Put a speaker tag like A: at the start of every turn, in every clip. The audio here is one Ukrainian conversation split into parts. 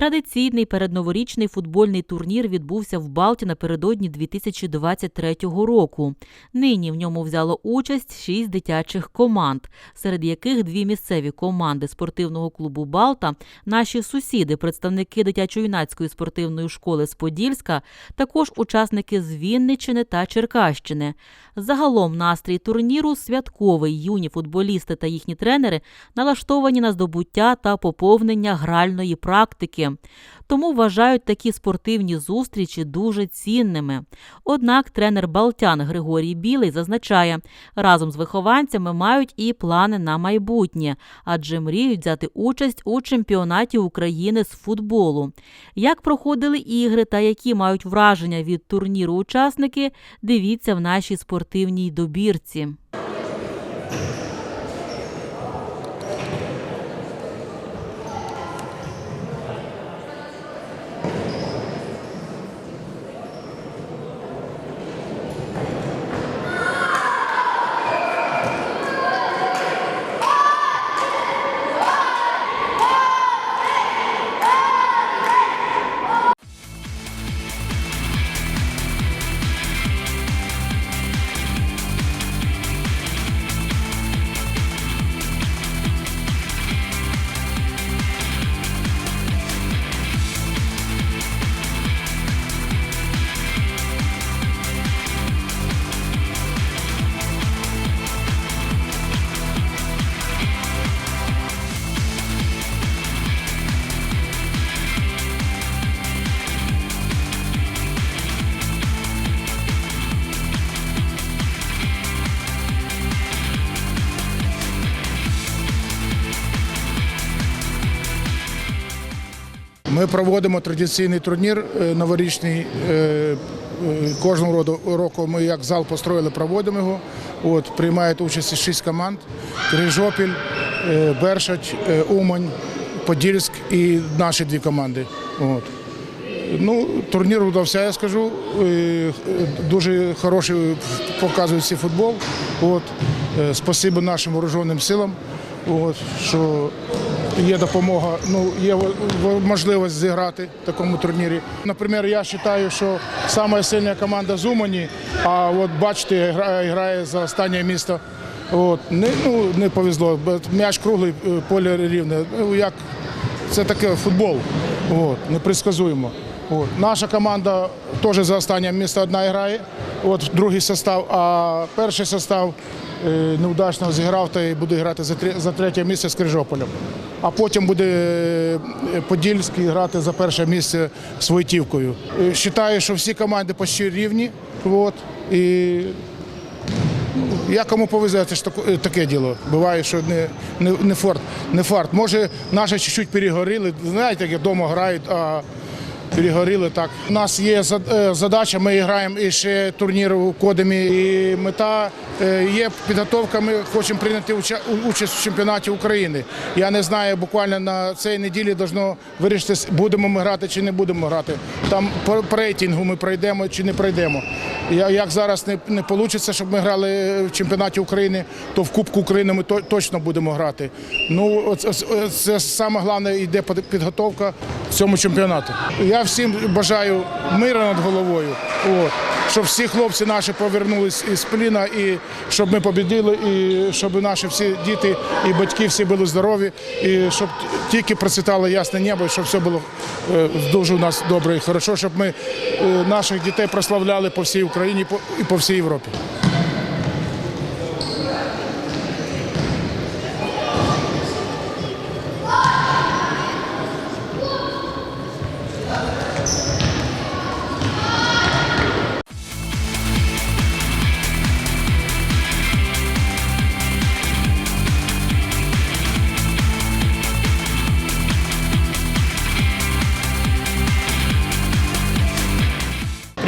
A: Традиційний передноворічний футбольний турнір відбувся в Балті напередодні 2023 року. Нині в ньому взяло участь шість дитячих команд, серед яких дві місцеві команди спортивного клубу Балта, наші сусіди, представники дитячо-юнацької спортивної школи з Подільська, також учасники з Вінниччини та Черкащини. Загалом настрій турніру святковий. Юні футболісти та їхні тренери налаштовані на здобуття та поповнення гральної практики. Тому вважають такі спортивні зустрічі дуже цінними. Однак тренер Балтян Григорій Білий зазначає, разом з вихованцями мають і плани на майбутнє, адже мріють взяти участь у чемпіонаті України з футболу. Як проходили ігри та які мають враження від турніру учасники, дивіться в нашій спортивній добірці.
B: Ми проводимо традиційний турнір е, новорічний. е, е, Кожного року ми як зал построїли, проводимо його. От, приймають участь шість команд: Крижопіль, Бершать, Умань, Подільськ і наші дві команди. От. Ну, турнір удався, я скажу. Дуже хороший показує всі футбол. От. Спасибо нашим вооруженим силам, от, що є допомога, ну, є можливість зіграти в такому турнірі. Наприклад, я вважаю, що сама сильна команда з Умані, а от бачите, грає, за останнє місто. От, не, ну, не повезло, м'яч круглий, е, поле рівне. Ну, як це таке футбол. От, непредсказуємо. От. Наша команда теж за останнє місце одна грає, от другий состав, а перший состав неудачно зіграв та й буде грати за, третє місце з Крижополем. А потім буде е, Подільський грати за перше місце з Войтівкою. Е, Вважаю, що всі команди почти рівні. От, і як кому повезе, це ж е, таке діло. Буває, що не, не, не, форт, не фарт. Може, наші чуть-чуть перегоріли. Знаєте, як вдома грають, а перегоріли так. У нас є е, задача, ми граємо і ще турнір у Кодемі. І мета е, є підготовка. Ми хочемо прийняти уча- участь в чемпіонаті України. Я не знаю, буквально на цій неділі должно вирішитись, будемо ми грати чи не будемо грати. Там по, рейтингу ми пройдемо чи не пройдемо. Як зараз не, вийде, щоб ми грали в чемпіонаті України, то в Кубку України ми точно будемо грати. Ну, це, саме головне йде під- підготовка цьому чемпіонату. Я всім бажаю миру над головою. Щоб всі хлопці наші повернулись із пліна, і щоб ми побідили, і щоб наші всі діти і батьки всі були здорові, і щоб тільки процвітало ясне небо, і щоб все було е, дуже у нас добре і хорошо, щоб ми е, наших дітей прославляли по всій Україні і по всій Європі.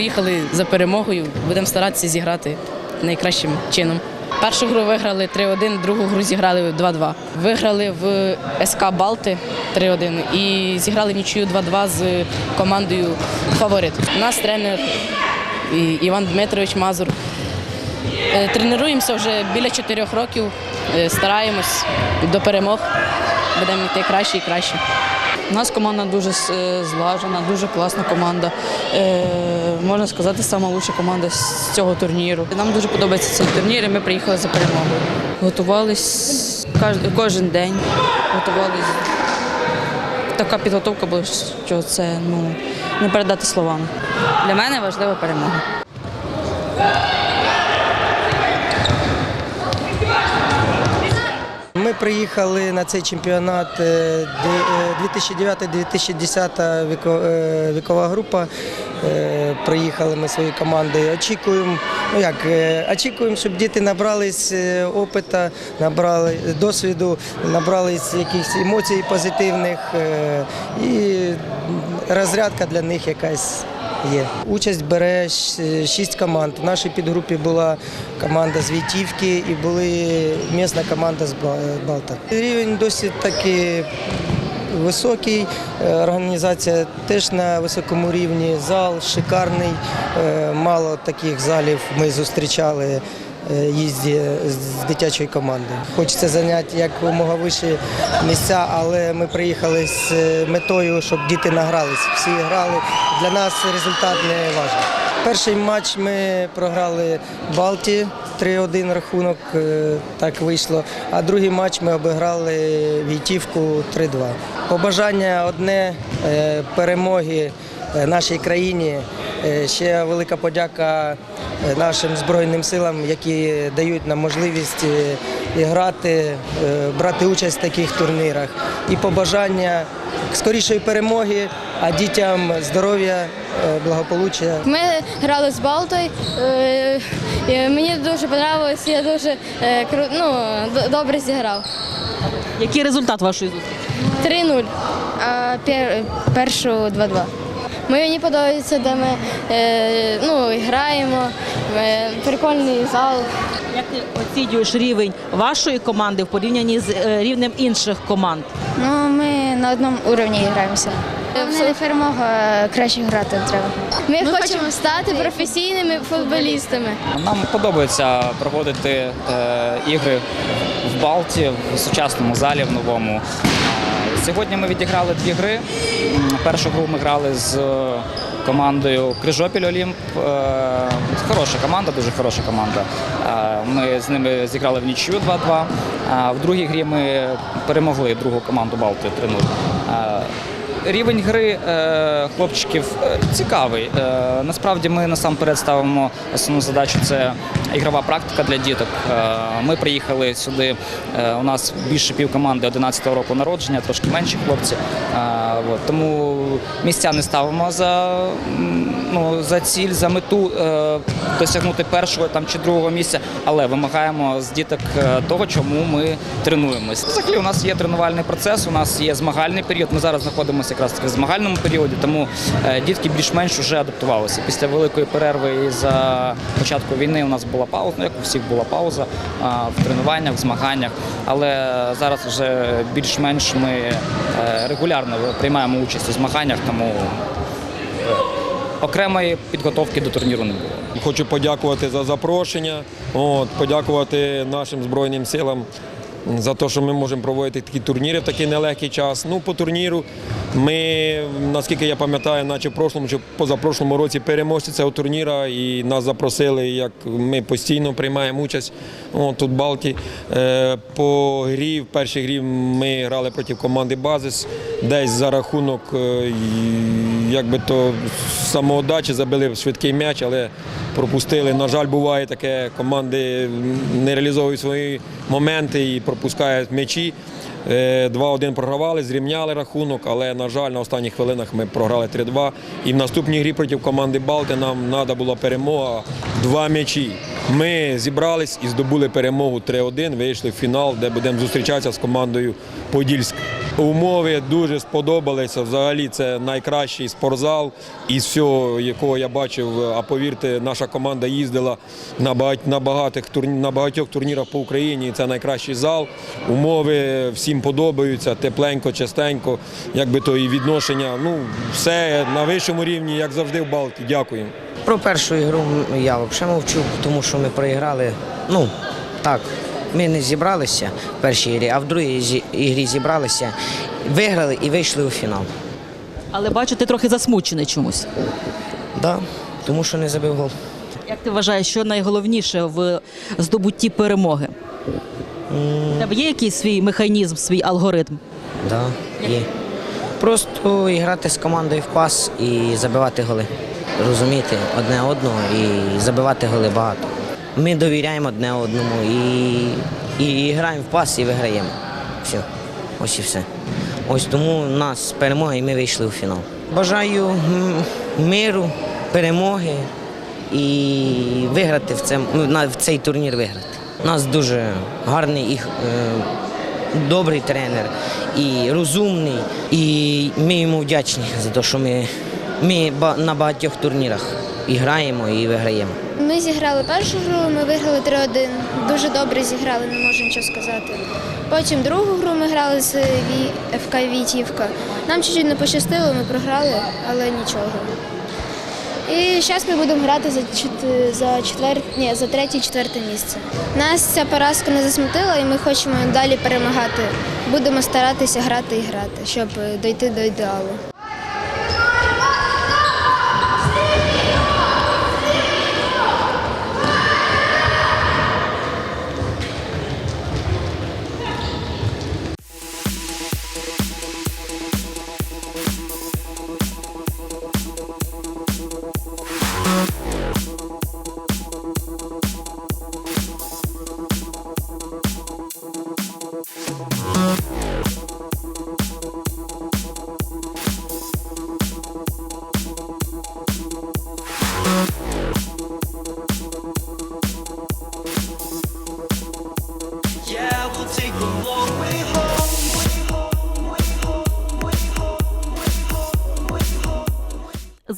C: Приїхали за перемогою, будемо старатися зіграти найкращим чином. Першу гру виграли 3-1, другу гру зіграли 2-2. Виграли в СК Балти 3-1 і зіграли в нічию 2-2 з командою Фаворит. Нас тренер Іван Дмитрович Мазур. Е, Тренуємося вже біля 4 років, е, стараємось до перемог. Будемо йти краще і краще.
D: У нас команда дуже е, злажена, дуже класна команда. Е, можна сказати, найкраща команда з цього турніру. Нам дуже подобається цей турнір, і ми приїхали за перемогою. Готувались кожен день. Готувались. Така підготовка була, що це ну, не передати словами. Для мене важлива перемога.
E: Ми приїхали на цей чемпіонат е, де- е, 2009-2010 віко- е, вікова група. Е, Приїхали ми своєю командою. Очікуємо, ну як е, очікуємо, щоб діти набрались е, опита, набрали досвіду, набрались якихось емоцій позитивних е, і розрядка для них якась. Є. Участь бере шість команд. В нашій підгрупі була команда з Вітівки і була місна команда з Балта. Рівень досить таки високий. Е, Організація теж на високому рівні. Зал шикарний. Е, Мало таких залів ми зустрічали. Е, Їзді з дитячої команди. Хочеться зайняти якомога вищі місця, але ми приїхали з е, метою, щоб діти награлись. Всі грали. Для нас результат не важливий. Перший матч ми програли Балті 3-1 рахунок, е, так вийшло. А другий матч ми обіграли Війтівку 3-2. Побажання одне перемоги нашій країні. Е, Ще велика подяка е, нашим Збройним силам, які дають нам можливість е, грати, е, брати участь в таких турнірах. І побажання скорішої перемоги, а дітям здоров'я, е, благополуччя.
F: Ми грали з Балтою. е, Мені дуже подобалось, я дуже е, ну, добре зіграв.
A: Який результат вашої зустрічі?
F: 3-0, а першу 2-2. Мені подобається, де ми е, ну, граємо, е, прикольний зал.
A: Як ти оцінюєш рівень вашої команди в порівнянні з е, рівнем інших команд?
F: Ну, ми на одному уровні граємося. Все перемога краще грати треба. Ми, хочемо стати професійними футболістами.
G: Нам подобається проводити е, ігри в Балті в сучасному залі в новому. Сьогодні ми відіграли дві гри. Першу гру ми грали з е, командою Крижопіль Олімп. Е, Хороша команда, дуже хороша команда. Е, Ми з ними зіграли в нічю 2-2. А в другій грі ми перемогли другу команду Балти 3-0. Рівень гри е, хлопчиків е, цікавий. Е, насправді ми насамперед ставимо основну задачу це ігрова практика для діток. Ми приїхали сюди. У нас більше пів команди 11-го року народження, трошки менші хлопці. Тому місця не ставимо за, ну, за ціль, за мету досягнути першого там, чи другого місця, але вимагаємо з діток того, чому ми тренуємось. Взагалі у нас є тренувальний процес, у нас є змагальний період. Ми зараз знаходимося якраз таки в змагальному періоді, тому е, дітки більш-менш вже адаптувалися. Після великої перерви і за початку війни у нас була пауза, ну як у всіх була пауза в тренуваннях, в змаганнях. Але зараз вже більш-менш ми е, регулярно приймаємо участь у змаганнях, тому е, окремої підготовки до турніру не було.
H: Хочу подякувати за запрошення, от, подякувати нашим Збройним силам за те, що ми можемо проводити такі турніри в такий нелегкий час. Ну, по турніру ми, наскільки я пам'ятаю, наче в прошлому чи позапрошлому році переможці цього турніра і нас запросили, як ми постійно приймаємо участь от, тут в Балті. Е, по грі, в першій грі ми грали проти команди Базис, десь за рахунок е, якби то самоодачі забили швидкий м'яч, але пропустили. На жаль, буває таке, команди не реалізовують свої моменти і пропускають м'ячі. Е, 2-1 програвали, зрівняли рахунок, але, на жаль, на останніх хвилинах ми програли 3-2. І в наступній грі проти команди Балти нам треба була перемога два м'ячі. Ми зібрались і здобули перемогу 3-1, вийшли в фінал, де будемо зустрічатися з командою Подільськ. Умови дуже сподобалися. Взагалі це найкращий спортзал із всього, якого я бачив. А повірте, наша команда їздила на багать- на багатьох турнірах по Україні. Це найкращий зал. Умови всім подобаються, тепленько, частенько, якби то і відношення. Ну, все на вищому рівні, як завжди, в Балті. Дякую.
I: Про першу ігру я взагалі мовчу, тому що ми проіграли. Ну, так, Ми не зібралися в першій грі, а в другій ігрі зібралися, виграли і вийшли у фінал.
D: Але бачу, ти трохи засмучений чомусь.
I: Да, тому що не забив гол.
D: Як ти вважаєш, що найголовніше в здобутті перемоги? У тебе є якийсь свій механізм, свій алгоритм?
I: Да, є. Просто грати з командою в пас і забивати голи. Розуміти одне одного і забивати голи багато. Ми довіряємо одне одному і, і, і граємо в пас і виграємо. Все. Ось і все. Ось тому у нас перемога і ми вийшли у фінал. Бажаю миру, перемоги і виграти в, цем- ну, в цей турнір виграти. У нас дуже гарний і е, добрий тренер і розумний. І ми йому вдячні за те, що ми, ми на багатьох турнірах і граємо, і виграємо.
F: Ми зіграли першу гру, ми виграли 3-1. Дуже добре зіграли, не можу нічого сказати. Потім другу гру ми грали з ФК Вітівка. Нам чуть-чуть не пощастило, ми програли, але нічого. І зараз ми будемо грати за, за, четвер... Ні, за третє четверте місце. Нас ця поразка не засмутила, і ми хочемо далі перемагати. Будемо старатися грати і грати, щоб дійти до ідеалу.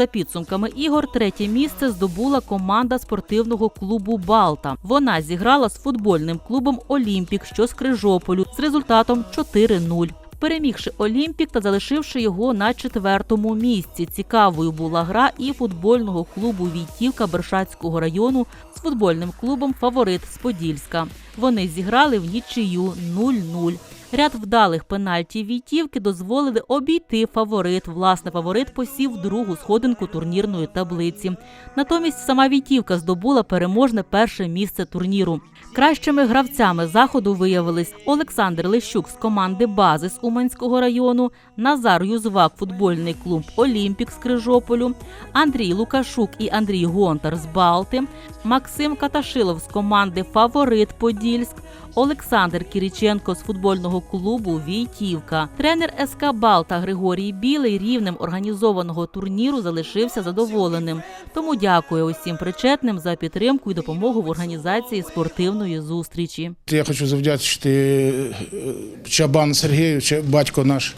A: За підсумками ігор, третє місце здобула команда спортивного клубу Балта. Вона зіграла з футбольним клубом Олімпік, що з Крижополю, з результатом 4-0. Перемігши Олімпік та залишивши його на четвертому місці. Цікавою була гра і футбольного клубу Війтівка Бершацького району з футбольним клубом Фаворит з Подільська. Вони зіграли в нічию 0-0. Ряд вдалих пенальтів Війтівки дозволили обійти фаворит. Власне, фаворит посів другу сходинку турнірної таблиці. Натомість сама Війтівка здобула переможне перше місце турніру. Кращими гравцями заходу виявились Олександр Лещук з команди Бази з Уманського району, Назар Юзвак, футбольний клуб Олімпік з Крижополю, Андрій Лукашук і Андрій Гонтар з Балти, Максим Каташилов з команди Фаворит Подільськ, Олександр Кіріченко з футбольного клубу Війтівка. Тренер СК Балта Григорій Білий рівнем організованого турніру залишився задоволеним. Тому дякує усім причетним за підтримку і допомогу в організації спортивної зустрічі.
B: Я хочу завдячити е, Чабан Сергію, батько наш,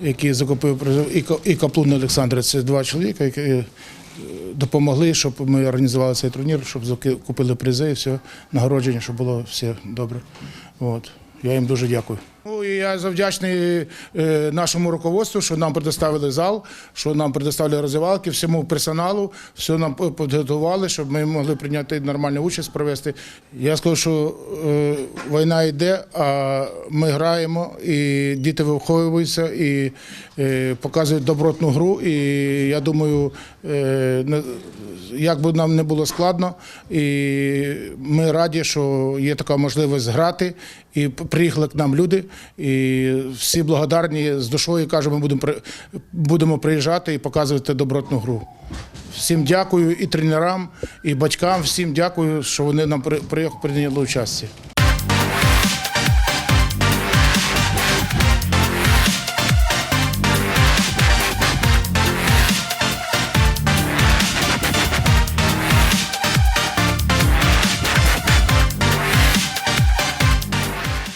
B: який закупив призов, і Ка- і Каплун Олександр. Це два чоловіка, які е, допомогли, щоб ми організували цей турнір, щоб купили призи, і все, нагородження, щоб було все добре. От. Я їм дуже дякую. Ну, і я завдячний е, нашому руководству, що нам предоставили зал, що нам предоставили розвивалки, всьому персоналу, все нам підготували, щоб ми могли прийняти нормальну участь, провести. Я скажу, що е, війна йде, а ми граємо, і діти виховуються і е, показують добротну гру. І я думаю, як би нам не було складно, і ми раді, що є така можливість грати. І приїхали к нам люди, і всі благодарні з душою кажуть, ми будемо будемо приїжджати і показувати добротну гру. Всім дякую і тренерам, і батькам. Всім дякую, що вони нам приїхали прийняли участь.